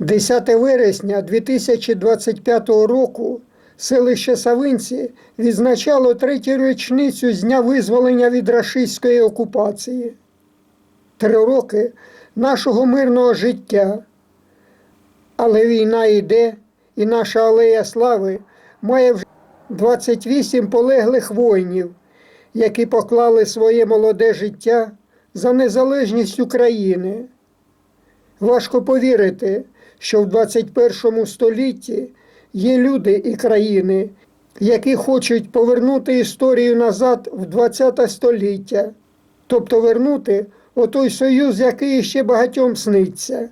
10 вересня 2025 року селище Савинці відзначало третю річницю з дня визволення від рашистської окупації. Три роки нашого мирного життя. Але війна йде, і наша алея слави має вже 28 полеглих воїнів, які поклали своє молоде життя за незалежність України. Важко повірити, що в 21 столітті є люди і країни, які хочуть повернути історію назад в 20 століття, тобто вернути отой союз, який ще багатьом сниться.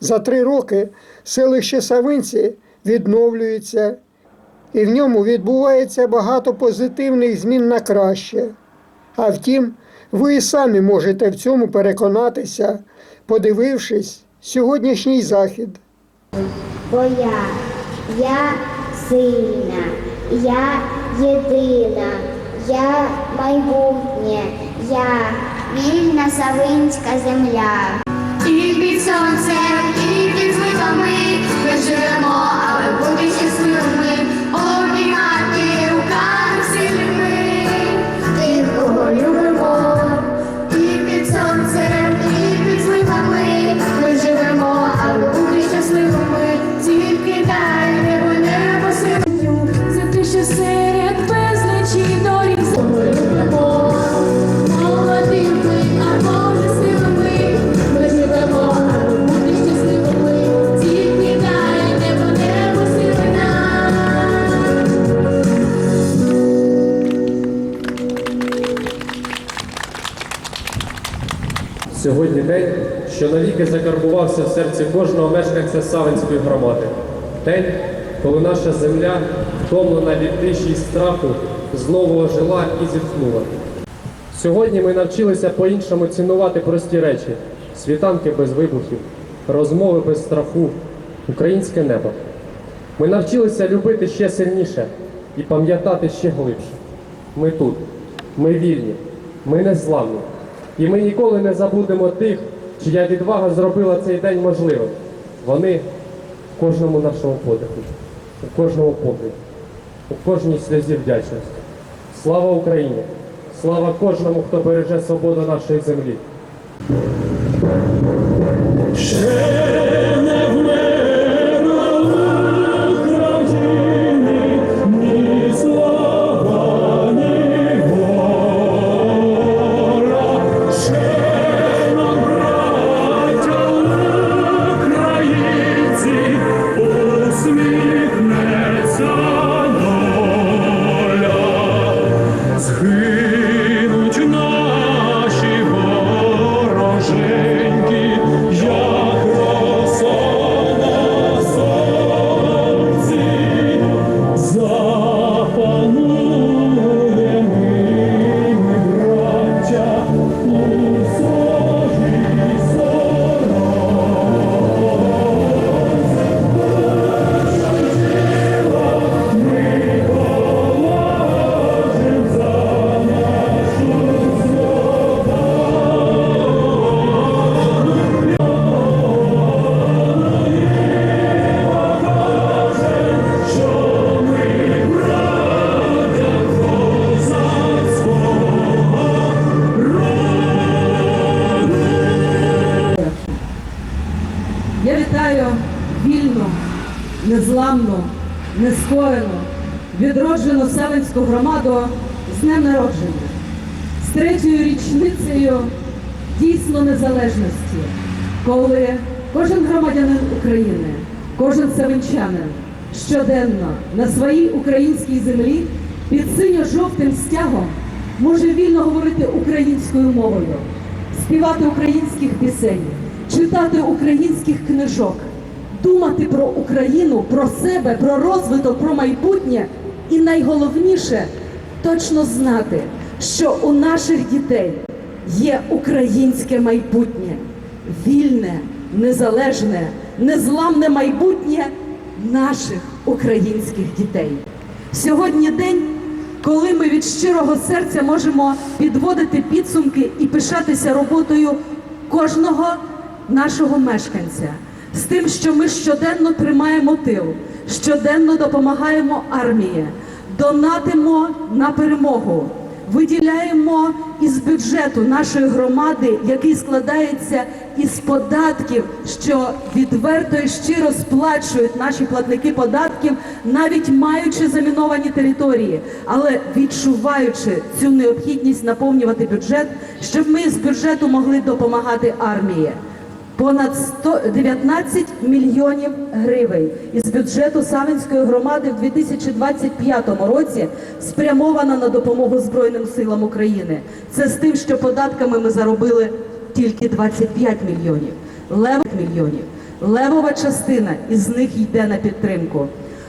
За три роки селище Савинці відновлюється, і в ньому відбувається багато позитивних змін на краще. А втім, ви і самі можете в цьому переконатися, подивившись сьогоднішній захід. Бо я, я сильна, я єдина, я майбутнє, я вільна савинська земля. І під сонцем, і під звитами ми живемо, але бути Сьогодні день, що навіки закарбувався в серці кожного мешканця Савинської громади. День, коли наша земля, втомлена від тиші й страху, знову ожила і зітхнула. Сьогодні ми навчилися по-іншому цінувати прості речі: світанки без вибухів, розмови без страху, українське небо. Ми навчилися любити ще сильніше і пам'ятати ще глибше. Ми тут, ми вільні, ми незламні. І ми ніколи не забудемо тих, чия відвага зробила цей день можливим. Вони в кожному нашому подиху, у кожному погляді, у кожній сльозі вдячності. Слава Україні! Слава кожному, хто береже свободу нашої землі. Щоденно на своїй українській землі під синьо-жовтим стягом може вільно говорити українською мовою, співати українських пісень, читати українських книжок, думати про Україну, про себе, про розвиток, про майбутнє. І найголовніше точно знати, що у наших дітей є українське майбутнє, вільне, незалежне, незламне майбутнє наших українських дітей. Сьогодні день, коли ми від щирого серця можемо підводити підсумки і пишатися роботою кожного нашого мешканця, з тим, що ми щоденно тримаємо тил, щоденно допомагаємо армії, донатимо на перемогу, виділяємо із бюджету нашої громади, який складається із податків, що відверто і щиро сплачують наші платники податків, навіть маючи заміновані території, але відчуваючи цю необхідність наповнювати бюджет, щоб ми з бюджету могли допомагати армії. Понад 119 мільйонів гривень із бюджету Савинської громади в 2025 році спрямовано на допомогу Збройним силам України. Це з тим, що податками ми заробили тільки 25 мільйонів. Лев мільйонів. Левова частина із них йде на підтримку.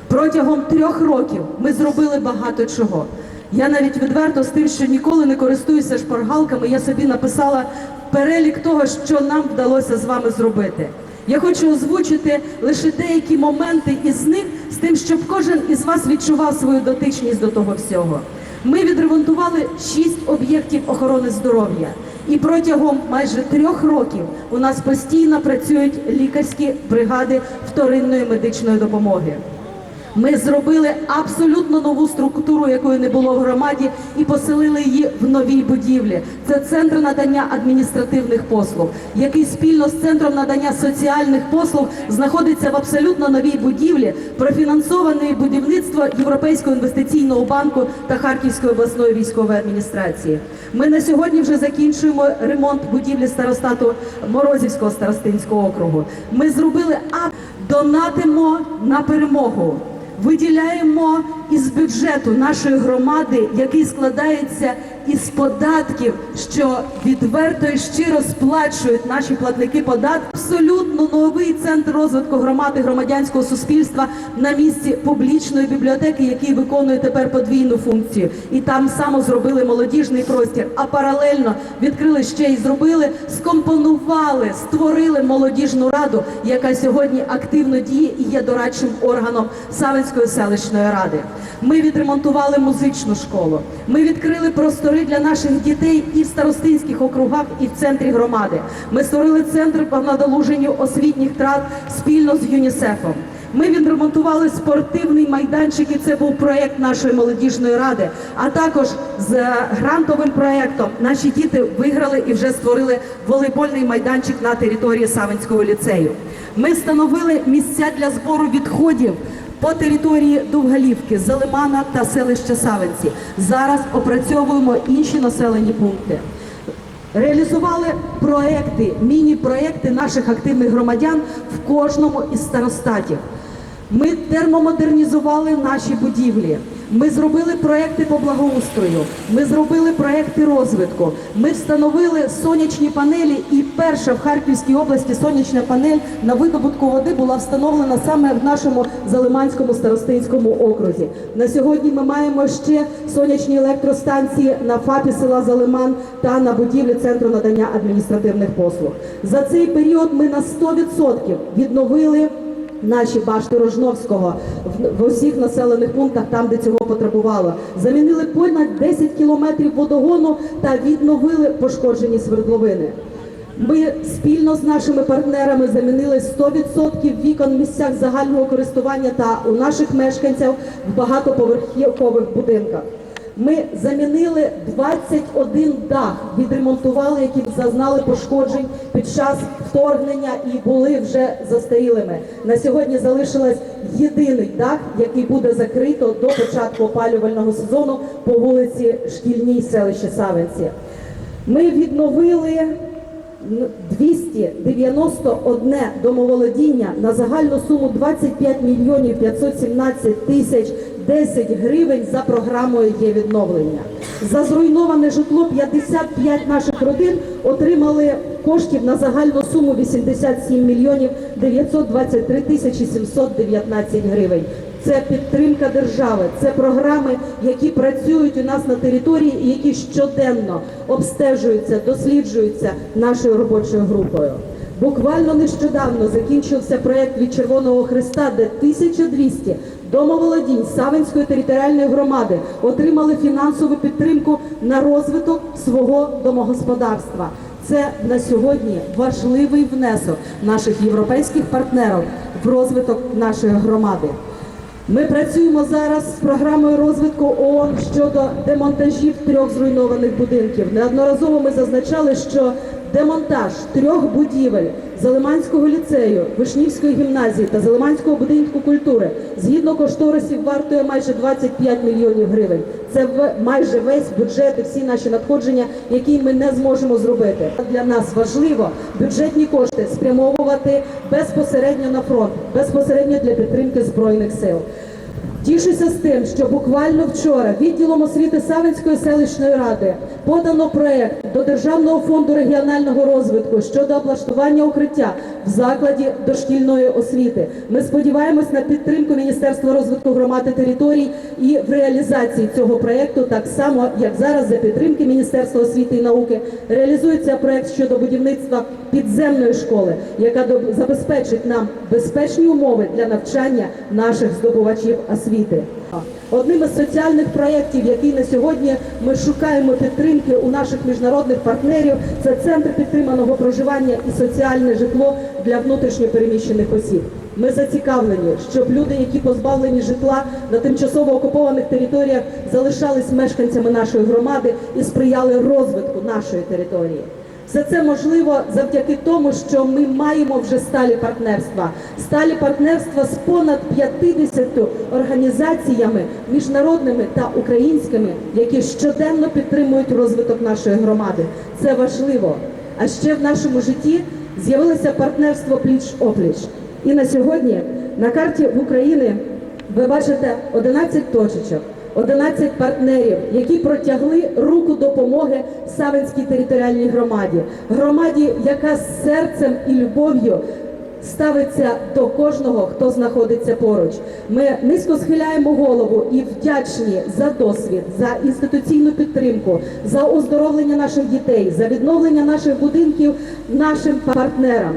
Протягом трьох років ми зробили багато чого. Я навіть відверто з тим, що ніколи не користуюся шпаргалками, я собі написала перелік того, що нам вдалося з вами зробити. Я хочу озвучити лише деякі моменти із них, з тим, щоб кожен із вас відчував свою дотичність до того всього. Ми відремонтували шість об'єктів охорони здоров'я, і протягом майже трьох років у нас постійно працюють лікарські бригади вторинної медичної допомоги. Ми зробили абсолютно нову структуру, якої не було в громаді, і поселили її в новій будівлі. Це центр надання адміністративних послуг, який спільно з центром надання соціальних послуг знаходиться в абсолютно новій будівлі, профінансованої будівництво Європейського інвестиційного банку та Харківської обласної військової адміністрації. Ми на сьогодні вже закінчуємо ремонт будівлі старостату Морозівського старостинського округу. Ми зробили а донатимо на перемогу. Виділяємо із бюджету нашої громади, який складається із податків, що відверто і щиро сплачують наші платники податків. Абсолютно новий центр розвитку громади громадянського суспільства на місці публічної бібліотеки, який виконує тепер подвійну функцію. І там само зробили молодіжний простір. А паралельно відкрили ще й зробили, скомпонували, створили молодіжну раду, яка сьогодні активно діє і є дорадчим органом Савинської селищної ради. Ми відремонтували музичну школу. Ми відкрили простори для наших дітей і в старостинських округах, і в центрі громади. Ми створили центр по надолуженню освітніх трат спільно з ЮНІСЕФом. Ми відремонтували спортивний майданчик, і це був проєкт нашої молодіжної ради. А також з грантовим проєктом наші діти виграли і вже створили волейбольний майданчик на території Савинського ліцею. Ми встановили місця для збору відходів по території Довгалівки, Залимана та селища Савинці. Зараз опрацьовуємо інші населені пункти. Реалізували проекти, міні-проекти наших активних громадян в кожному із старостатів. Ми термомодернізували наші будівлі. Ми зробили проекти по благоустрою. Ми зробили проекти розвитку. Ми встановили сонячні панелі. І перша в Харківській області сонячна панель на видобутку води була встановлена саме в нашому Залиманському старостинському окрузі. На сьогодні ми маємо ще сонячні електростанції на ФАПі села Залиман та на будівлі центру надання адміністративних послуг. За цей період ми на 100% відновили наші башти Рожновського в, усіх населених пунктах, там, де цього потребувало. Замінили понад 10 кілометрів водогону та відновили пошкоджені свердловини. Ми спільно з нашими партнерами замінили 100% вікон в місцях загального користування та у наших мешканців в багатоповерхових будинках. Ми замінили 21 дах, відремонтували, які зазнали пошкоджень під час вторгнення і були вже застарілими. На сьогодні залишилось єдиний дах, який буде закрито до початку опалювального сезону по вулиці Шкільній селищі Савинці. Ми відновили 291 домоволодіння на загальну суму 25 мільйонів 517 тисяч 10 гривень за програмою є відновлення. За зруйноване житло 55 наших родин отримали коштів на загальну суму 87 мільйонів 923 тисячі 719 гривень. Це підтримка держави, це програми, які працюють у нас на території і які щоденно обстежуються, досліджуються нашою робочою групою. Буквально нещодавно закінчився проєкт від Червоного Христа, де 1200 домоволодінь Савинської територіальної громади отримали фінансову підтримку на розвиток свого домогосподарства. Це на сьогодні важливий внесок наших європейських партнерів в розвиток нашої громади. Ми працюємо зараз з програмою розвитку ООН щодо демонтажів трьох зруйнованих будинків. Неодноразово ми зазначали, що демонтаж трьох будівель Залиманського ліцею, Вишнівської гімназії та Залиманського будинку культури згідно кошторисів вартує майже 25 мільйонів гривень. Це майже весь бюджет і всі наші надходження, які ми не зможемо зробити. Для нас важливо бюджетні кошти спрямовувати безпосередньо на фронт, безпосередньо для підтримки збройних сил. Тішуся з тим, що буквально вчора відділом освіти Савинської селищної ради подано проект до Державного фонду регіонального розвитку щодо облаштування укриття в закладі дошкільної освіти. Ми сподіваємось на підтримку Міністерства розвитку громад і територій і в реалізації цього проекту, так само як зараз за підтримки Міністерства освіти і науки реалізується проект щодо будівництва підземної школи, яка забезпечить нам безпечні умови для навчання наших здобувачів освіти. Одним із соціальних проєктів, який на сьогодні ми шукаємо підтримки у наших міжнародних партнерів, це центр підтриманого проживання і соціальне житло для внутрішньопереміщених осіб. Ми зацікавлені, щоб люди, які позбавлені житла на тимчасово окупованих територіях, залишались мешканцями нашої громади і сприяли розвитку нашої території. Все це можливо завдяки тому, що ми маємо вже сталі партнерства. Сталі партнерства з понад 50 організаціями міжнародними та українськими, які щоденно підтримують розвиток нашої громади. Це важливо. А ще в нашому житті з'явилося партнерство пліч-опліч. І на сьогодні на карті в Україні ви бачите 11 точечок. 11 партнерів, які протягли руку допомоги Савинській територіальній громаді, громаді, яка з серцем і любов'ю ставиться до кожного, хто знаходиться поруч. Ми низько схиляємо голову і вдячні за досвід, за інституційну підтримку, за оздоровлення наших дітей, за відновлення наших будинків нашим партнерам.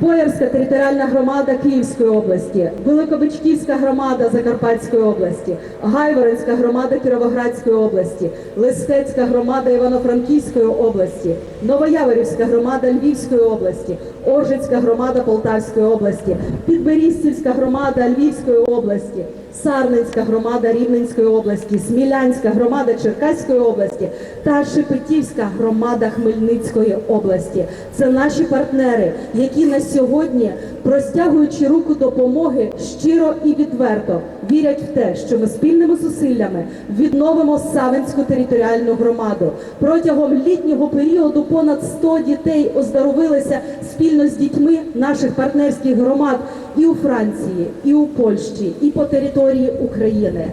Боярська територіальна громада Київської області, Великобичківська громада Закарпатської області, Гайворонська громада Кіровоградської області, Листецька громада Івано-Франківської області, Новояворівська громада Львівської області, Оржицька громада Полтавської області, Підберістівська громада Львівської області, Сарненська громада Рівненської області, Смілянська громада Черкаської області та Шепетівська громада Хмельницької області. Це наші партнери, які на сьогодні, простягуючи руку допомоги, щиро і відверто вірять в те, що ми спільними зусиллями відновимо Савинську територіальну громаду. Протягом літнього періоду понад 100 дітей оздоровилися спільно з дітьми наших партнерських громад і у Франції, і у Польщі, і по території України.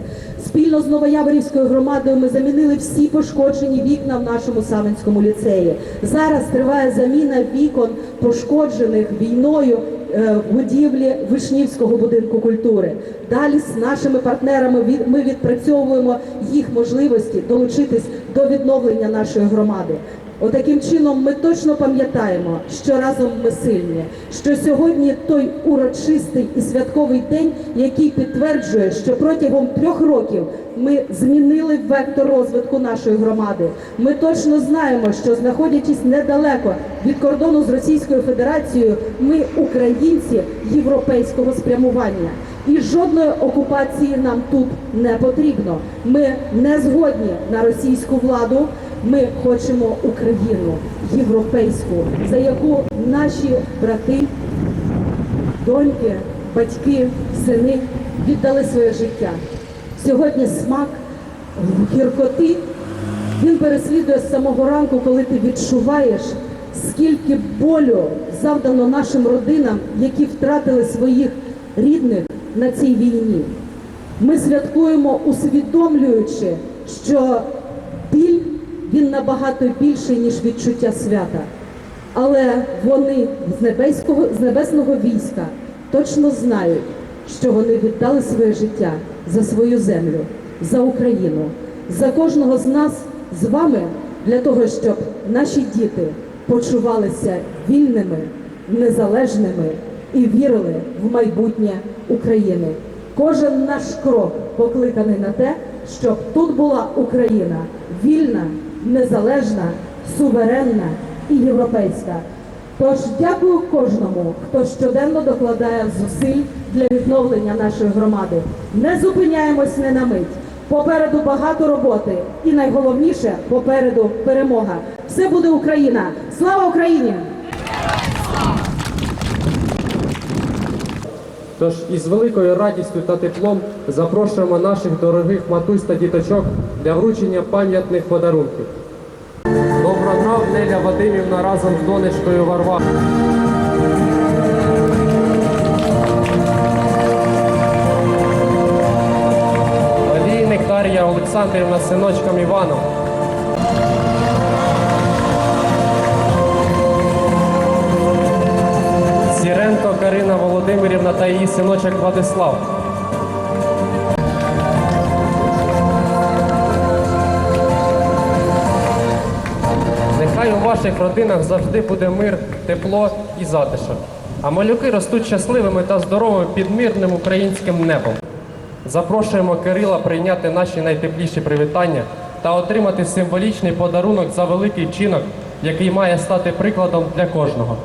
Спільно з Новояворівською громадою ми замінили всі пошкоджені вікна в нашому Савинському ліцеї. Зараз триває заміна вікон, пошкоджених війною будівлі Вишнівського будинку культури. Далі з нашими партнерами ми відпрацьовуємо їх можливості долучитись до відновлення нашої громади. Отаким чином ми точно пам'ятаємо, що разом ми сильні, що сьогодні той урочистий і святковий день, який підтверджує, що протягом трьох років ми змінили вектор розвитку нашої громади. Ми точно знаємо, що знаходячись недалеко від кордону з Російською Федерацією, ми українці європейського спрямування. І жодної окупації нам тут не потрібно. Ми не згодні на російську владу. Ми хочемо Україну європейську, за яку наші брати, доньки, батьки, сини віддали своє життя. Сьогодні смак гіркоти він переслідує з самого ранку, коли ти відчуваєш, скільки болю завдано нашим родинам, які втратили своїх рідних на цій війні. Ми святкуємо, усвідомлюючи, що біль він набагато більший, ніж відчуття свята. Але вони з небеського, з небесного війська точно знають, що вони віддали своє життя за свою землю, за Україну, за кожного з нас з вами для того, щоб наші діти почувалися вільними, незалежними і вірили в майбутнє України. Кожен наш крок покликаний на те, щоб тут була Україна вільна, незалежна, суверенна і європейська. Тож дякую кожному, хто щоденно докладає зусиль для відновлення нашої громади. Не зупиняємось не на мить. Попереду багато роботи, і найголовніше попереду перемога. Все буде Україна! Слава Україні! Тож із великою радістю та теплом запрошуємо наших дорогих матусь та діточок для вручення пам'ятних подарунків. Доброграв Неля Вадимівна разом з донечкою Варварою. Олійник Дар'я Олександрівна з синочком Іваном. Сіренко Володимирівна та її синочок Владислав. Нехай у ваших родинах завжди буде мир, тепло і затишок. А малюки ростуть щасливими та здоровими під мирним українським небом. Запрошуємо Кирила прийняти наші найтепліші привітання та отримати символічний подарунок за великий вчинок, який має стати прикладом для кожного.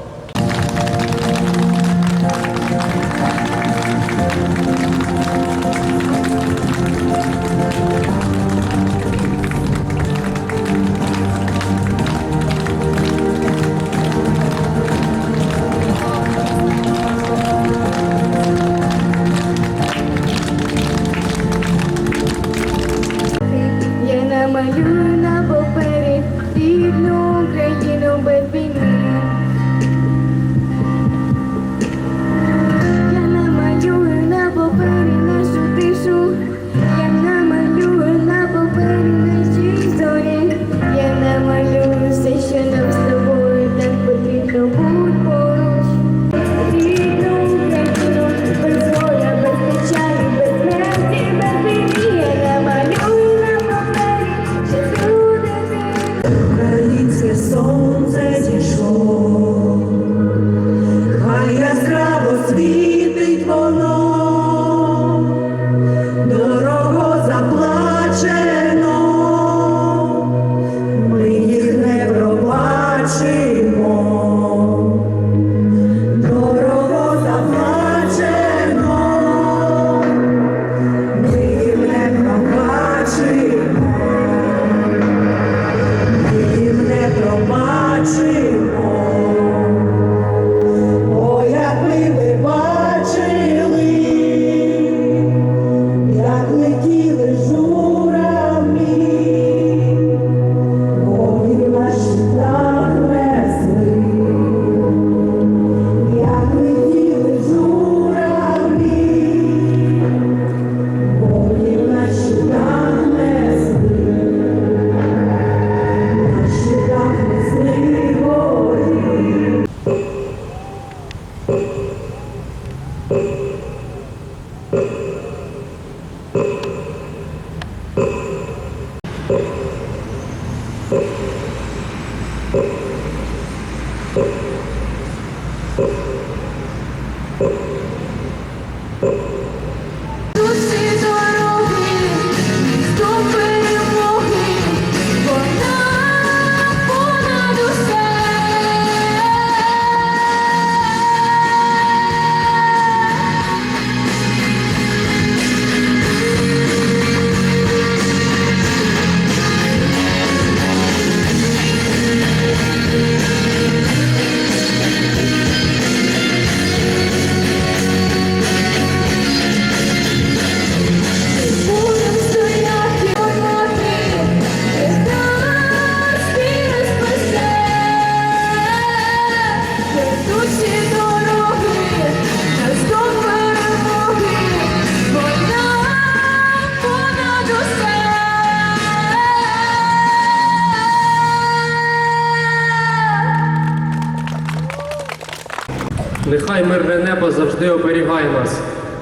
Нехай мирне небо завжди оберігає нас,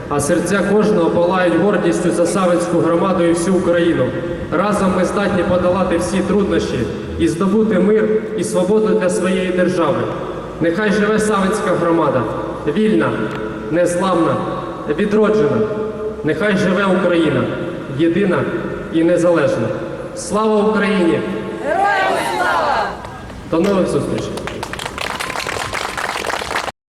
а серця кожного палають гордістю за Савинську громаду і всю Україну. Разом ми здатні подолати всі труднощі і здобути мир і свободу для своєї держави. Нехай живе Савинська громада, вільна, незламна, відроджена. Нехай живе Україна, єдина і незалежна. Слава Україні! Героям слава! До нових зустрічей!